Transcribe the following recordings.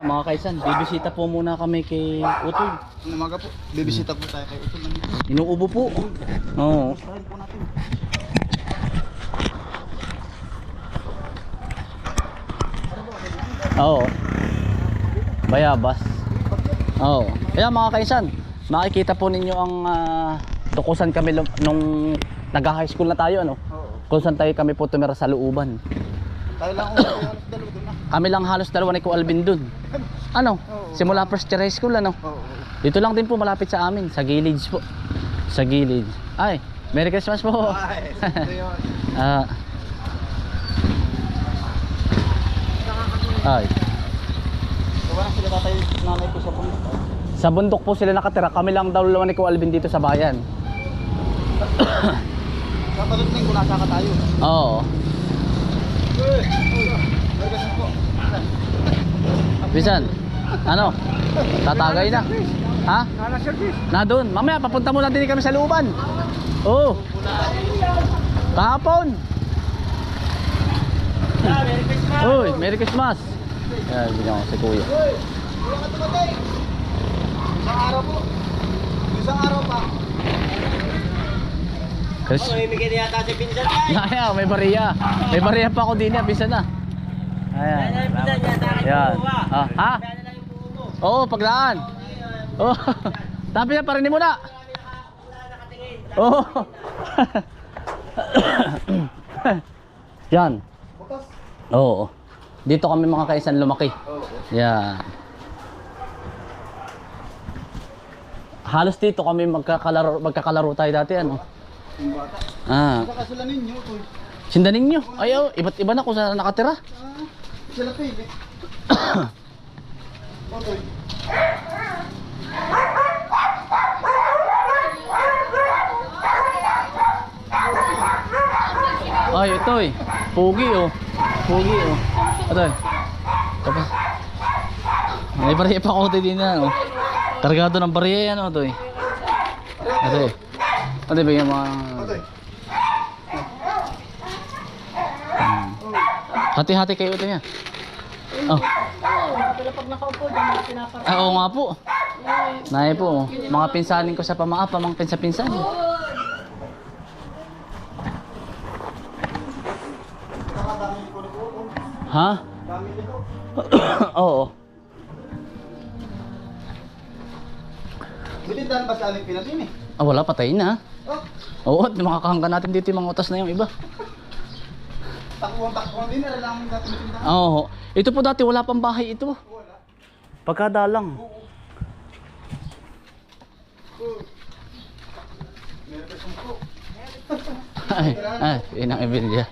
Mga kaisan, bibisita po muna kami kay Utoy. Ang umaga po, bibisita po tayo kay Utol Inuubo po. Oo. Oo. Bayabas. Oo. Kaya mga kaisan, makikita po ninyo ang uh, tukusan kami nung nag-high school na tayo ano. Oo. Kung saan tayo kami po tumira sa looban. Tayo lang halos dalawa na. Kami lang halos dalawa ni Ko Alvin dun. Ano? Oo. Simula first year high school ano? Oo. Dito lang din po malapit sa amin, sa Gilid po. Sa Gilid. Ay, Merry Christmas po. Ay. Ah. Ay. Gawa na sila tatay nanay ko sa puno. Sa bundok po sila nakatira. Kami lang daw lawan ni Ko Alvin dito sa bayan. Talot na kung nasa ka tayo. Oo. Uy! Uy! ganun po. Bisan. Ano? Tatagay na. Ha? Service. Na doon. Mamaya papunta muna din kami sa looban. Oo. Kahapon. Merry Christmas! Uy, Merry Christmas. Yan, bigyan ko si Kuya. Uy! Uy, ka tumatay! Isang araw po. Isang araw pa. Chris. may bigyan yata si Pinsan. Naya, may bariya. May bariya pa ako din, bisa na. Ayan. Yan. Ah, ha? Oo, paglaan. Oo. Tapi na parinig mo na. Oo. Yan. Oo. Dito kami mga kaisan lumaki. Yan. Halos dito kami magkakalaro, magkakalaro tayo dati ano. Ah, sindanin nyo. Ayaw, iba't iba na kung saan nakatira. Ah, sila to eh. Otoy. Ay, ito eh. Pugi oh. Pugi oh. Ito eh. Tapos. May bariya pa ako din na oh. Kargado ng bariya yan oh, ito eh. Ito eh. Ito bigyan mo mga... Otoy. Hmm. Hati-hati kayo ito niya. Oh. Pero pag nakaupo, mo pinapar. Ah, oo nga po. Naya po. Mga pinsanin ko sa pamaa, pamang pinsa-pinsan. Ha? Oo. Bitindahan ba sa aling pinatin eh? Ah, wala, patay na. Oh, Oo, at makakahangga natin dito yung mga utas na yung iba. takbuhan-takbuhan din. Ala lang yung dating tindahan. Oo. Ito po dati wala pang bahay ito. Wala. Pagkadalang. Ay, ay, yun ang Emilia.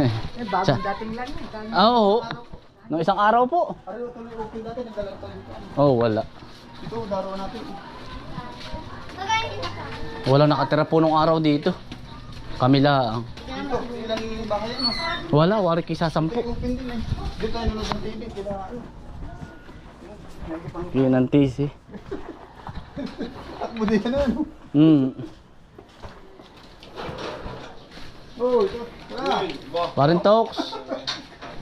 Eh, bagong dating lang yun. Ah, Oo. Nung isang araw po. Ano tuloy open dati, nagdala pa dito. Oh, wala. Ito, daruan natin. Wala nakatira po nung araw dito. Kami lang. Dito, ilang bahay ano? Wala, wari kisa sampu. Open din eh. Dito tayo nanonood ng TV, kila ano. Yun ang tisi. takbo din na ano. Hmm. Oh, ito. Parin Talks.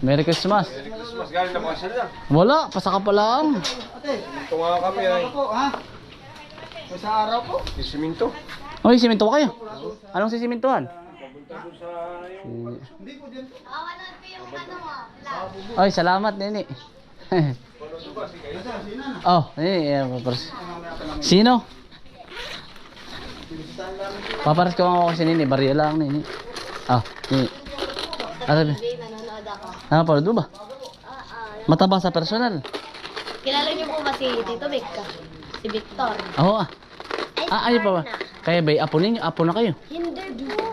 Merry Christmas. Mas galing na mga sila. Wala, pasaka pa lang. Ate, Tunga kami ay ano po ha? Sa araw po. yung siminto. Oy, siminto kayo. Anong sisimintuhan? Oy, salamat, nini. Oh, nini. eh. Sino? Bibisitahan namin po. Paparas ko ako kasi nini. Bariya lang, nini. Ah, nini. Ano nanonood ako. Ah, pala ba? Ah, ah. Mataba sa personal. Kilala niyo po ba si Tito Vic? Si Victor. Oo ah. Ah, ayun pa ba? Kaya ba, apo ninyo? Apo na kayo? Hindi po.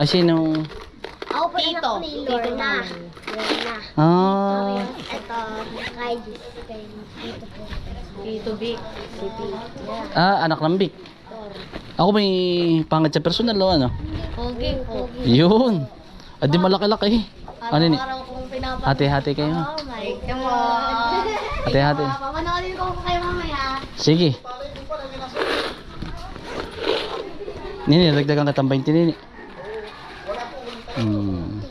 Ah, sino? Ako po Tito. Tito Lorna. Lorna. Ah, Ito, kay kay Tito po. Tito Vic. Si Tito. ah, anak ng Vic. Ako may pangit sa personal o ano? Pogi po. Yun. Ah, di malaki-laki. Ano ni? Araw-araw kong pinapanood. Hati-hati kayo. Oh my God. Hati-hati. Papanoodin ko po kayo mamaya. Sige. Nini, dagdagan ka tambay nini. Hmm.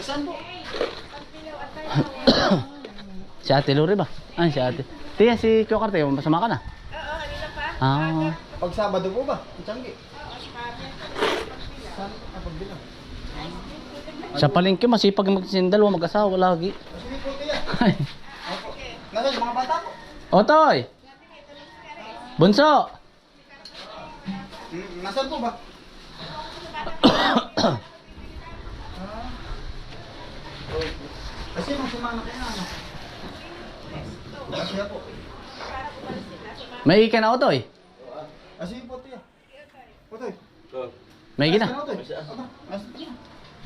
Saan po? Si Ate Lori ba? Ah, si Ate. Tiyan, si Chokarte, masama ka na? Oo, kanina pa. Ah, Pag Sabado po ba? Saan? Pagbilang. sa palengke masipag magsindal, mag-asawa lagi. Sige po, tiya. Nasaan yung mga bata po? Otoy! Bunso! Hmm, Nasaan po ba? Kasi nung sumama kayo na ano? Kasi po. May ka na, Otoy? Kasi po, tiya. Putoy. May ka na.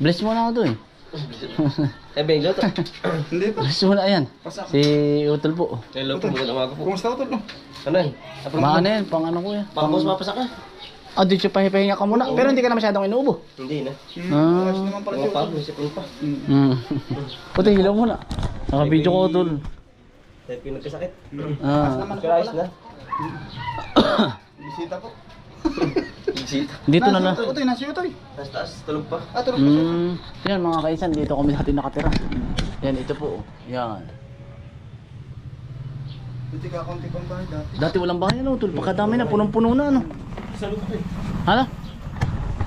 Bless mo na, Otoy. Eh, Beng, luto. Hindi mo na, ayan. Pasak. Si Utol po. Hello po, magandang umaga po. Kumusta Utol? no? Ano yun? Maano yan, pang ano ko yan. Pakapos mapasak ka? Ah, dito pahipahinga ka muna. Pero hindi ka na masyadong inuubo. Hindi na. Hmm, Ah. naman pala si Mga pa, pa. Mm. Puti, hilaw muna. Naka-video ko, Utol. Dahil ko nagkasakit. Ah. Pero ayos na. Bisita po. Dito na lang. Utoy, nasi Utoy. Taas taas, tulog pa. Ah, tulog siya. Mm. Yan mga kaisan, dito kami dati nakatira. Yan, ito po. Yan. Hindi ka konti pang bahay dati. Dati walang bahay ano, Utol. Pagkadami na, punong-puno na ano. Sa loob eh. Hala?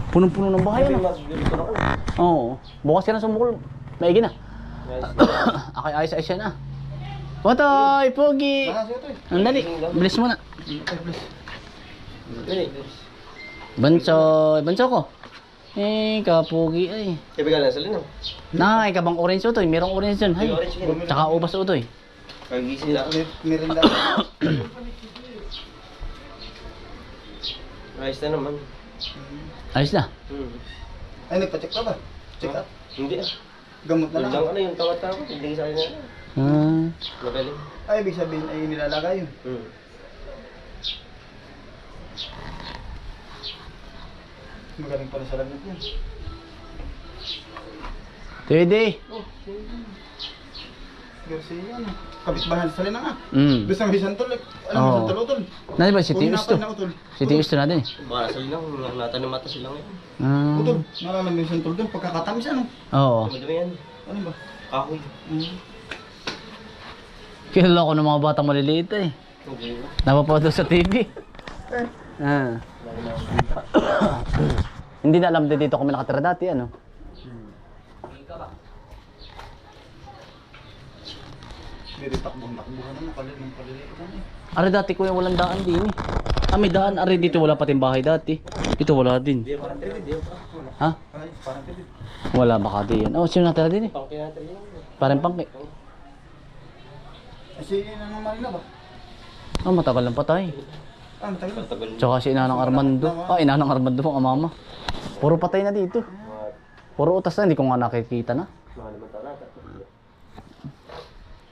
Punong-puno ng bahay Ay, ano. dito. Oo. Bukas ka na sumukol. Maigi na. Ayos. Akay ayos ayos yan ah. Watoy, Pogi! Ang dali, bilis mo na. Ay, bless. Dali. Banso, ko. Eh, kapogi ay. Ibigay lang sa linaw. Nakakay ka bang orange utoy? Merong orange dyan, hay. Tsaka ubas utoy. Kagising na ako. Mer- Merinda. Ayos na naman. Ayos na. Hmm. Ay, nagpa-check ka ba? Check up. Hindi ah. Gamot na lang lang. ano yung tawat-tawat. Hindi sa akin na. Ah, Magaling. Ay, ibig sabihin ay nilalagay yun. Hmm. Magaling pala sa lagnat yan. Tede. Garcia, ano? Kabit-bahan sa linang ah. Mm. Sa may santol, eh. alam mo, Oo. santol utol. Nani ba si Tius to? Si Tius to natin eh. Baka sa linaw. Natanim mata silang yan. Ah. Utol, naalala mo yung santol doon, pagkakatamis ano? Oo. Madami yan. Ano ba? Kahoy. Mm. Kilala ko ng mga batang maliliit eh. Hindi na. Napapanood sa TV. Ah. Hindi na alam din dito kami nakatira dati ano. Hindi takbong-takbuhan naman, kalit ng eh. Ari dati ko yung walang daan din eh. Ah, may daan. Ari dito wala pating bahay dati. Dito wala din. Hindi parang tiri. Hindi. Ha? Parang pilit. Wala baka din. Oh, sino natira din eh? Pang kinatay yan. Parang pangki. Ay, si Ina ng Marina ba? Ah, matagal lang patay. Matagal na. Tagal. Tsaka si Inanang Armando. Ah, Inanang Armando ang mama. Puro patay na dito. Puro utas na, hindi ko nga nakikita na. na.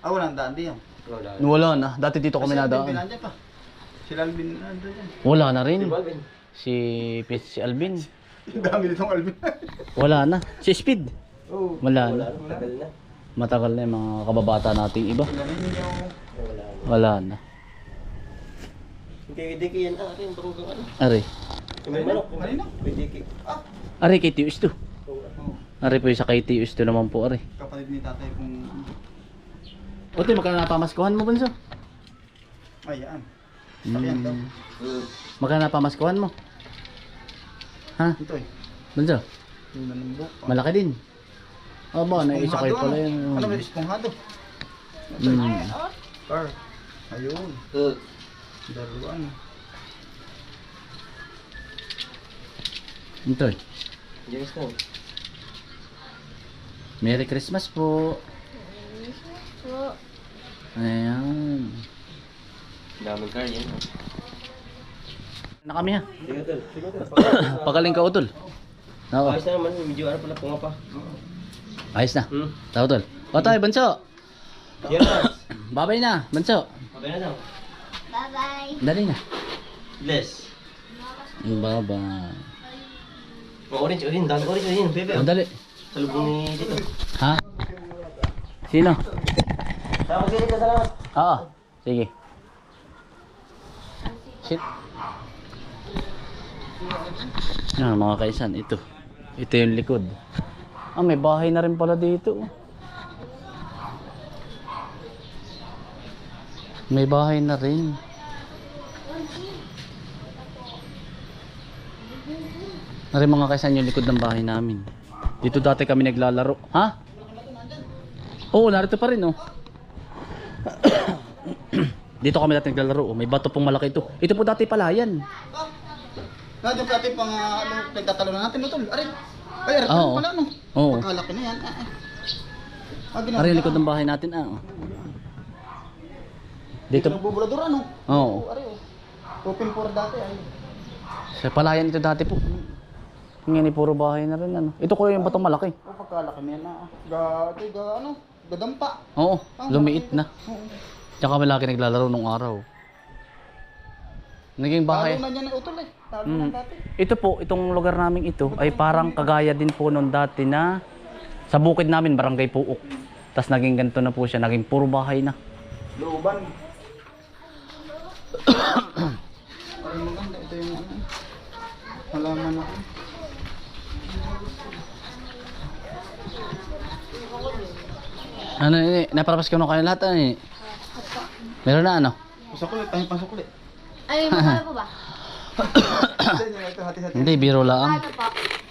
Ah, walang daan din yan. Wala. Wala na. Dati dito kami nadaan. pinandyan pa. Si Alvin nandun yan. Wala na rin. Si, si Alvin. Dami nitong Alvin. Wala na. Si Speed. Oo. Wala Wala. na. Tagal na. Matagal na yung mga kababata nating iba. Wala. Wala. Wala na. Hindi, hindi yan. Ah. Bako ka ano. Ari. Yung may manok. Marina? Hindi ki. Ah! Ari kay Tius to. Ari po yung sa kay Tius to naman po, Ari. Kapatid ni tatay kung... Ote, magkano napamaskuhan mo, Bunso? Ayan. Sakyan daw. Hmm. Magkano napamaskuhan mo? Ha? Ito eh. Bunso? Yung. Malaki din. Aba, naisa kayo pala yun. Ano Ano ba esponghado? Mm. Car. Ayun. Daruan. Ito eh. yes na. Merry Christmas po. Po. Ayan. Daming car yan. Na kami ha. Sige, tol. Sige, tol. Pagaling ka utol. Oo. Ayos na naman. Medyo ano pala punga pa. Ayos na. Hmm. Tao utol. Otoy, Bunso. Yan na. Babay na, Bunso. Okay na daw. Dali na. Bless. Bye-bye. Oh, orange, orange. Dami orange, orange. Bebe. Ang dali. Sa lubong ni dito. Ha? Sino? Tawag ka dito, salamat. Oo. Sige. Shit. Yan mga kaisan, ito. Ito yung likod. Ah, may bahay na rin pala dito. oh. May bahay na rin. Nari mga kaisan yung likod ng bahay namin. Dito dati kami naglalaro. Ha? Oo, narito pa rin oh. Dito kami dati naglalaro. oh. May bato pong malaki ito. Ito po dati palayan. Ah, Nadyo ka ating pang ah, ano, nagtatalo na natin utol. Aray. Ay, aray Oo. pala no. Oo. Pagkalaki na yan. Ah, ah. Ah, likod ng bahay natin ah. oh. Dito Dito. nagbubulador ano? Oo. Aray oh. Open for dati ay. Sa palayan ito dati po. Ngayon ay puro bahay na rin ano. Ito ko yung batong malaki. Oh, pagkalaki na yan ah. Ga, ito, ga, ano, gadampa. Oo, lumiit na. Oo. Tsaka kami lagi naglalaro nung araw. Naging bahay. Talo na niyan ay utol eh. Talo Mm. na dati. Ito po, itong lugar namin ito ay parang kagaya din po nung dati na sa bukid namin, barangay Puok. Tapos naging ganito na po siya, naging puro bahay na. Looban. Ay, maganda. Ito yung ano. Halaman ako. Ano ini, naparapas ko na kayo lahat ano ini. Meron na ano? Pasok ulit. Ay, pasok ulit. Ay, magkano po ba? Hindi, biro lang. Ano?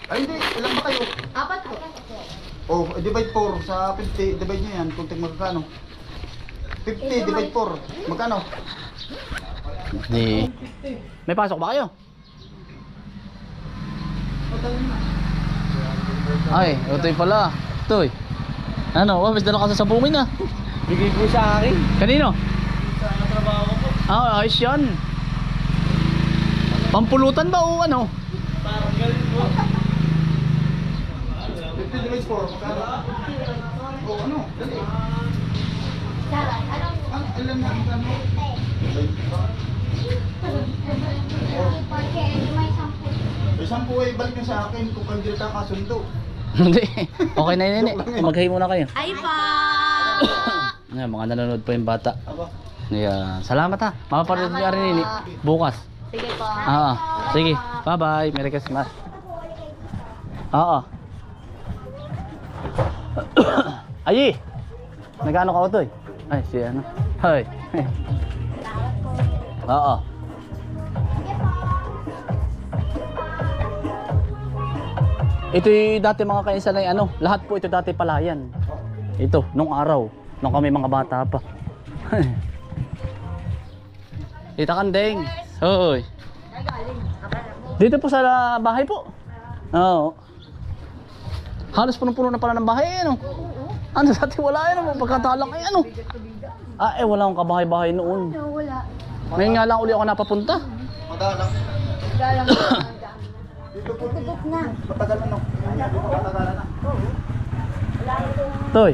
Ay, hindi. Ilan ba kayo? Apat po. Oh, divide 4 sa 50. Divide nyo yan. Kung tig magkano. 50 divide 4. Magkano? Hindi. May pasok ba kayo? Ay, ito yung pala. Ito eh. Ano, wabis dala ka sa sabungin ah. Bigay po sa akin. Kanino? Sa trabaho ko. Ah, ayos yan. Pampulutan ba o ano? Parang galing po. 50 divide 4. Magkano? Oh, ano? Dali. Ang ilan na magkano? Porque may sampu. Eh, ay balik nyo sa akin kung kandiyo ka kasundo. Hindi. Okay na yun, nene. Maghay muna kayo. Ay pa! Ayan, mga nanonood pa yung bata. Aba. Ayan. Salamat ha. Mapapanood niya rin nini. Bukas. Sige po. Ah, sige. Bye-bye. Merry Christmas. Oo. Ayi. Nagano ka utoy? Ay, si ano. Hoy. Oo. Ito yung dati mga kainsan ay ano, lahat po ito dati palayan. Ito, nung araw, nung kami mga bata pa. Tita Kandeng. Hoy. Dito po sa bahay po. Oo. Halos punong-puno na pala ng bahay, ano? Ano, dati wala yan, ano, pagkatalang ay ano? Ah, eh, wala akong kabahay-bahay noon. Wala. Ngayon nga lang uli ako napapunta. Madalang. Galang Tugok na. Matagal na no. Dito matagalan na. Toy,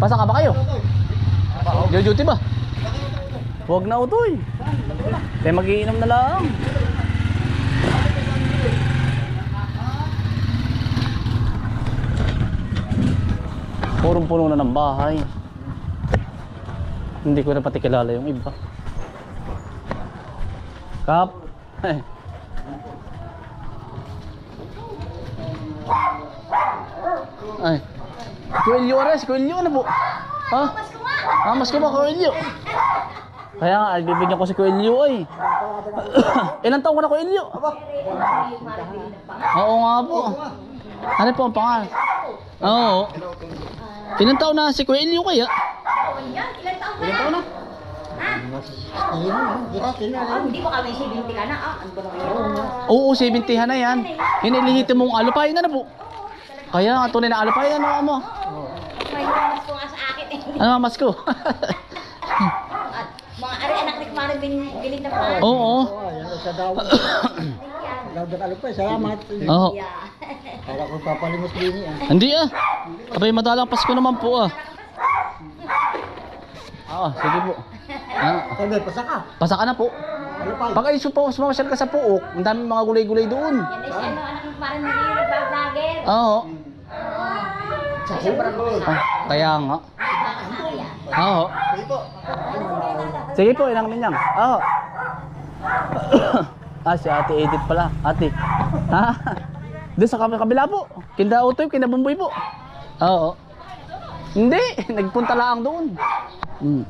pasa ka ba kayo? Duty ba? Huwag na utoy. Kaya magiinom na lang. Purong puno na ng bahay. Hindi ko na pati kilala yung iba. Kap. Ay. Kuelyo Ares, Kuelyo ano po? Ha? Ah, mas ko ba Kuelyo? Kaya nga, bibigyan ko si Kuelyo ay. Ilan taon ka na Kuelyo? Oo nga po. Ano po ang pangalan? Oo. Ilan taon na si Kuelyo kaya? Ilan taon Ilan taon na? Hindi pa kami 70 ka na. Ba naman Oo, 70 na yan. Inilihiti mong alupay na na po. Kaya nga, tunay na alupay ano mo. May namas ko nga sa akin eh. Ano mas ko? At mga ari anak ni Kumari bin, bilid na pa. Oo. Sa daw. Daw pa, salamat. Oo. Kala ko papalimos din yan. Hindi ah. Abay, madalang Pasko naman po ah. Ah, sige po. Ah, Sabi, pasaka. pasa ka na po. Pa? Pag ay supo, sumasyal ka sa puok, ang daming mga gulay-gulay doon. Yan ay si ano, anak ni Kumari hindi yung nagbablogger. Oo. Ay, sobrang Ah, kaya nga. Oo. Sige po. Sige po, inang minyang. Oo. ah, si Ate Edith pala. Ate. Ha? Doon sa kab- kabila po. Kinda Utoy, kinda Bumboy po. Oo. Hindi, nagpunta lang doon. Hmm.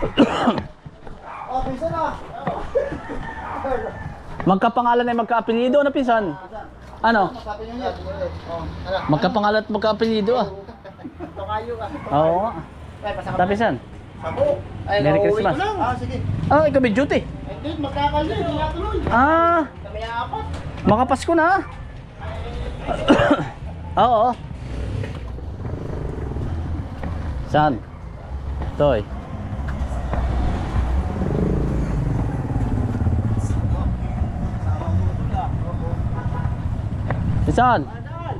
Oh, pinsan na. Magkapangalan ay magkaapelyido na pinsan. Ano? Sabi niyo yan. Oh, tara. Magkapangalan at magkaapelyido ah. Tokayo ka. Oo nga. Tapisan. Sabo. Ay, Merry Christmas. Ah, sige. Ah, ikaw may duty. Eh, di, magkakali. Hindi nga tuloy. Ah, Kami apat. makapasko na. Oo. Saan? Toy. Pisan.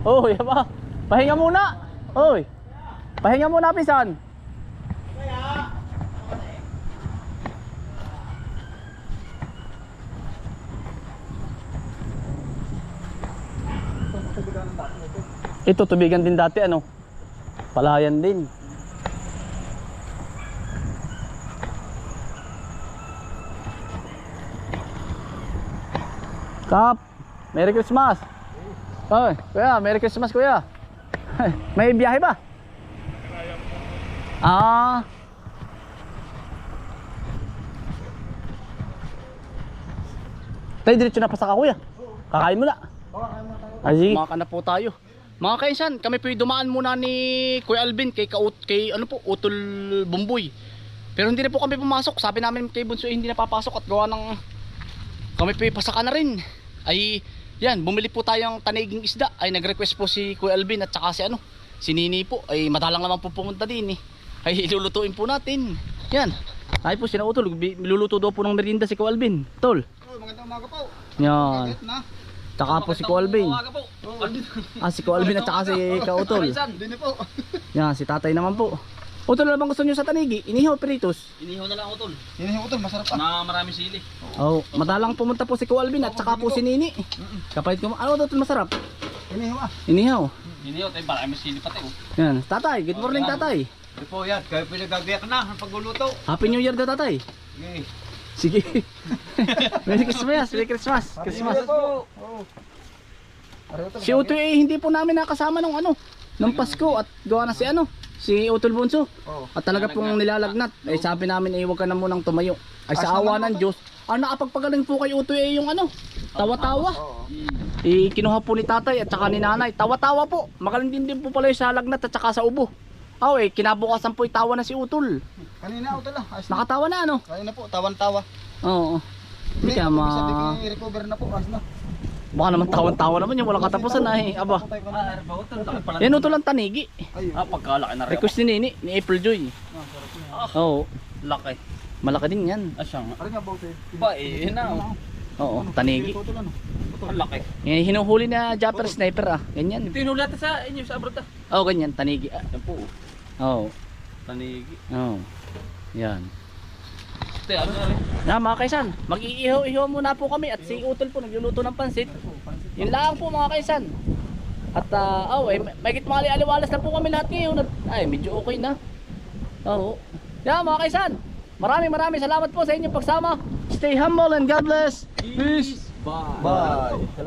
Oy, ba? Pahinga muna. Oy. Pahinga muna, Pisan. Ito tubigan din dati ano. Palayan din. Kap, Merry Christmas. Oy, kuya, Merry Christmas kuya. May biyahe ba? Ah. Tayo diretso na pa sa kuya. Kakain mo na. Ay, sige. Maka na po tayo. Mga kainsan, kami po dumaan muna ni Kuya Alvin kay, Kaut, kay ano po, Utol Bumboy. Pero hindi na po kami pumasok. Sabi namin kay Bunso eh, hindi na papasok at gawa ng kami po pasaka na rin. Ay, yan, bumili po tayong taniging isda. Ay, nag-request po si Kuya Alvin at saka si ano, si Nini po. Ay, madalang naman po pumunta din eh. Ay, ilulutuin po natin. Yan. Ay po, sina Utol, bi- luluto daw po ng merienda si Kuya Alvin. Tol. Oh, magandang umaga po. Yan. Tsaka po si Kuya Alvin. Umaga po. Ah, si Kuya Alvin at saka si Kautol. Yan, si tatay naman po. Utol, ano bang gusto nyo sa tanigi? Inihaw, peritos. Inihaw na lang ako tol. Yun yung utol, masarap pa. Na maraming sili. Oh, madalang pumunta po si Kuya Alvin at saka po si Nini. Kapait ko, ano ito masarap? Yung ah. Inihaw. Inihaw tayo maraming sili pati oh. Yan, tatay, good morning tatay. Ito po yan, kayo pinagagayak na ang pagluluto. Happy New Year daw tatay. Okay. Sige. Merry Christmas, Merry Christmas. Christmas. Si Utoy eh, hindi po namin nakasama nung ano, nung Pasko at gawa na si ano, si Utol Bunso. Oo. At talaga pong nilalagnat. Ay sabi namin ay huwag ka na munang tumayo. Ay sa awa ng Diyos, ah nakapagpagaling po kay Utoy eh, yung ano, tawa-tawa. Oo. Eh, kinuha po ni tatay at saka ni nanay. Tawa-tawa po. Magaling din din po pala yung sa lagnat at saka sa ubo. Aw eh, kinabukasan po tawa na si Utol. Kanina utol ah. Ayos na. Nakatawa na ano? Kanina po, tawan-tawa. Oo. Hindi ibig ma... sabihin, recover na po. Ayos na. Baka naman tawan-tawa naman yung walang katapusan na eh. Aba. Ah. Yan Utol ang tanigi. Ah, pagkalaki na rin. Request ni Nini, ni April Joy. Oo. Laki. Malaki din yan. Ah, siya nga. Ano nga bote? Ba, eh, yun na oh. Oo, tanigi. Ano? Ang laki. Eh, hinuhuli na Japper Sniper ah. Ganyan. Ito yung natin sa inyo sa abroad ah. Oo, ganyan. Tanigi. Ah. Yan po. oh. Oo. Tanigi. Oo. Yan. Ano na rin. Na mga kaisan, mag-iihaw-ihaw muna po kami at si Utol po nagluluto ng pansit. Yun lang po mga kaisan. At ah, oh, eh, may git mga aliwalas na po kami lahat ngayon. At, ay, medyo okay na. Oo. Yan mga kaisan, maraming maraming salamat po sa inyong pagsama. Stay humble and God bless. Peace. Bye. Bye.